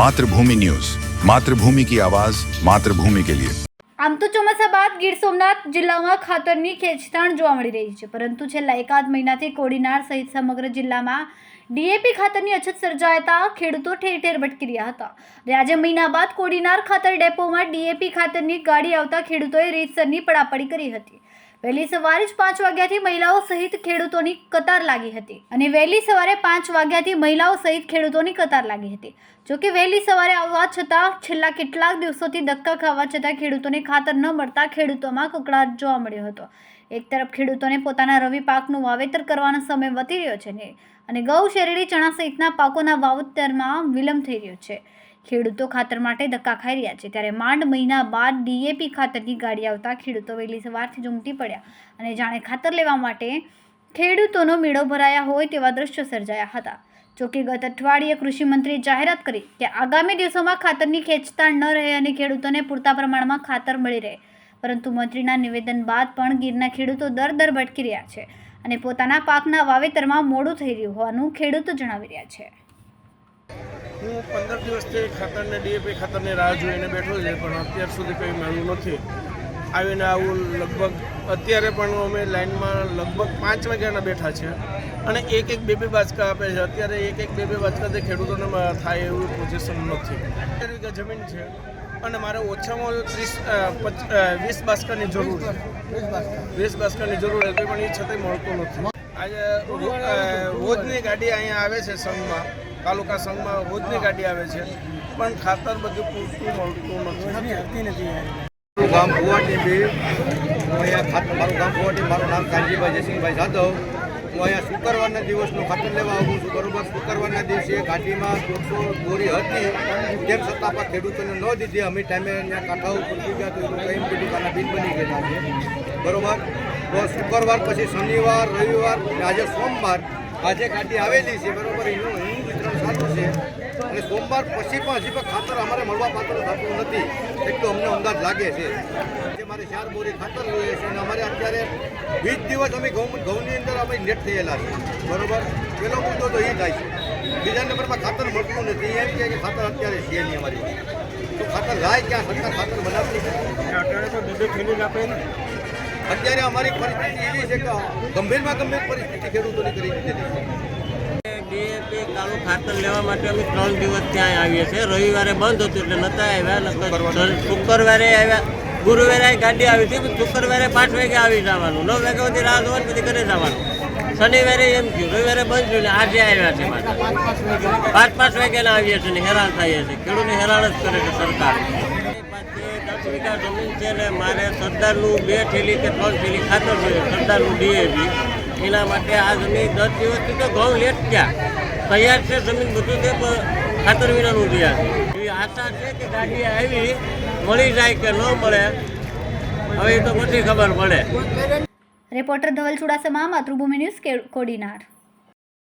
Mathrubhumi news Mathrubhumi કી આવાઝ માતૃભૂમિ કે લિયે આમ તો ચોમાસા બાદ ગીર સોમનાથ જિલ્લામાં ખાતરની ખેંચતાણ જોવા મળી રહી છે. પરંતુ છેલ્લા એકાદ મહિનાથી કોડીનાર સહિત સમગ્ર જિલ્લામાં ડીએપી ખાતરની અછત સર્જાતા ખેડૂતો ઠેર ઠેર ભટકી રહ્યા હતા. આજે મહિના બાદ કોડીનાર ખાતર ડેપોમાં ડીએપી ખાતરની ગાડી આવતા ખેડૂતોએ રીતસરની પડાપડી કરી હતી. વહેલી સવારે જ પાંચ વાગ્યાથી મહિલાઓ સહિત ખેડૂતોની કતાર લાગી હતી. અને વહેલી સવારે પાંચ વાગ્યાથી મહિલાઓ સહિત ખેડૂતોની કતાર લાગી હતી. જોકે વહેલી સવારે આવવા છતાં છેલ્લા કેટલાક દિવસોથી ધક્કા ખાવા છતાં ખેડૂતોને ખાતર ન મળતા ખેડૂતોમાં કકળાટ જોવા મળ્યો હતો. એક તરફ ખેડૂતોને પોતાના રવિ પાકનું વાવેતર કરવાનો સમય વધી રહ્યો છે અને ઘઉં શેરડી ચણા સહિતના પાકોના વાવેતરમાં વિલંબ થઈ રહ્યો છે. ખેડૂતો ખાતર માટે ધક્કા ખાઈ રહ્યા છે. ત્યારે માંડ મહિના બાદ ડીએપી ખાતરની ગાડી આવતા ખેડૂતો વહેલી સવારથી જ ઉમટી પડ્યા અને જાણે ખાતર લેવા માટે ખેડૂતોનો મેળો ભરાયા હોય તેવા દ્રશ્યો સર્જાયા હતા. જોકે ગત અઠવાડિયે કૃષિમંત્રીએ જાહેરાત કરી કે આગામી દિવસોમાં ખાતરની ખેંચતાણ ન રહે અને ખેડૂતોને પૂરતા પ્રમાણમાં ખાતર મળી રહે. પરંતુ મંત્રીના નિવેદન બાદ પણ ગીરના ખેડૂતો દર દર ભટકી રહ્યા છે અને પોતાના પાકના વાવેતરમાં મોડું થઈ રહ્યું હોવાનું ખેડૂતો જણાવી રહ્યા છે. હું પંદર દિવસથી ખાતરને ડીએપી ખાતરની રાહ જોઈને બેઠો છે, પણ અત્યાર સુધી કંઈ મળ્યું નથી. આવીને આવું લગભગ, અત્યારે પણ અમે લાઇનમાં લગભગ પાંચ વાગ્યાના બેઠા છે અને એક એક બે બે બાચકા આપે છે. અત્યારે એક એક બે બે બાચકાથી ખેડૂતોને થાય એવું પોઝિશન નથી. અત્યારે વીઘા જમીન છે અને મારે ઓછામાં ઓછું ત્રીસ વીસ બાસ્કાની જરૂર વીસ બાસ્કાની જરૂર હતી પણ એ છતાંય મળતું નથી. આજે રોજની ગાડી અહીંયા આવે છે સંઘમાં. તાલુકા સંઘમાં રોજની ગાડી આવે છે પણ ખાતર બધું પૂરતું મળતું નથી. મારું ગામ ગુવાહાટી બી હું અહીંયા ખાતર મારું ગામ ગુવાહાટી મારું નામ કાનજીભાઈ જયસિંહભાઈ જાદવ. હું અહીંયા શુક્રવારના દિવસનું ખાતર લેવા આવું છું. બરોબર શુક્રવારના દિવસે ગાડીમાં દોઢસો બોરી હતી. તેમ છતાં પણ ખેડૂતોને ન દીધી. અમે ટાઈમે અહીંયા કાંઠા ઉપર ગયા તો એ લોકો એમ કીધું કે આના બિલ બની ગયેલા છે બરોબર? તો શુક્રવાર પછી શનિવાર રવિવાર અને આજે સોમવાર આજે ગાડી આવેલી છે. બરોબર એનું છે અને સોમવાર પછી પણ હજી પણ ખાતર અમારે મળવા પાત્ર થતું નથી. એટલો અમને અંદાજ લાગે છે જે મારે ચાર બોરી ખાતર જોઈએ છે અને અમારે અત્યારે વીસ દિવસ અમે ઘઉં ઘઉંની અંદર અમે નેટ થયેલા છે. બરોબર? પેલો મુદ્દો તો એ થાય છે. બીજા નંબરમાં ખાતર મળતું નથી. એમ કે ખાતર અત્યારે છે નહીં અમારી. તો ખાતર લાય ક્યાં? સરકાર ખાતર બનાવતી. અત્યારે તો આપે ને. અત્યારે અમારી પરિસ્થિતિ એવી છે કે ગંભીરમાં ગંભીર પરિસ્થિતિ ખેડૂતોની કરી દીધેલી છે. ડીએપી કાળું ખાતર લેવા માટે અમે ત્રણ દિવસ ત્યાં આવીએ છીએ. રવિવારે બંધ હતું એટલે નતા આવ્યા શુક્રવારે. આવ્યા. ગુરુવારે ગાડી આવી હતી શુક્રવારે પાંચ વાગે આવી જવાનું. નવ વાગ્યા સુધી રાહ જોવાની પછી ઘરે જવાનું. શનિવારે એમ થયું રવિવારે બંધ થયું ને આજે આવ્યા છે. પાંચ પાંચ વાગ્યાના આવીએ છીએ ને હેરાન થઈએ છીએ. ખેડૂતને હેરાન જ કરે છે સરકાર. દસ વીઘા જમીન છે ને મારે સરદારનું બે થેલી કે ત્રણ થેલી ખાતર જોઈએ. સરદારનું ડીએપી. એના માટે આ જમીન દસ દિવસથી તો ઘઉં લેટ ગયા તૈયાર છે જમીન બધું છે, પણ ખાતર વિનાનું રહ્યા છે. એવી આશા છે કે ગાડી આવી, મળી જાય કે ન મળે, હવે તો પછી ખબર પડે. Reporter Dhaval Chudasama Matrubhumi news Kodinar.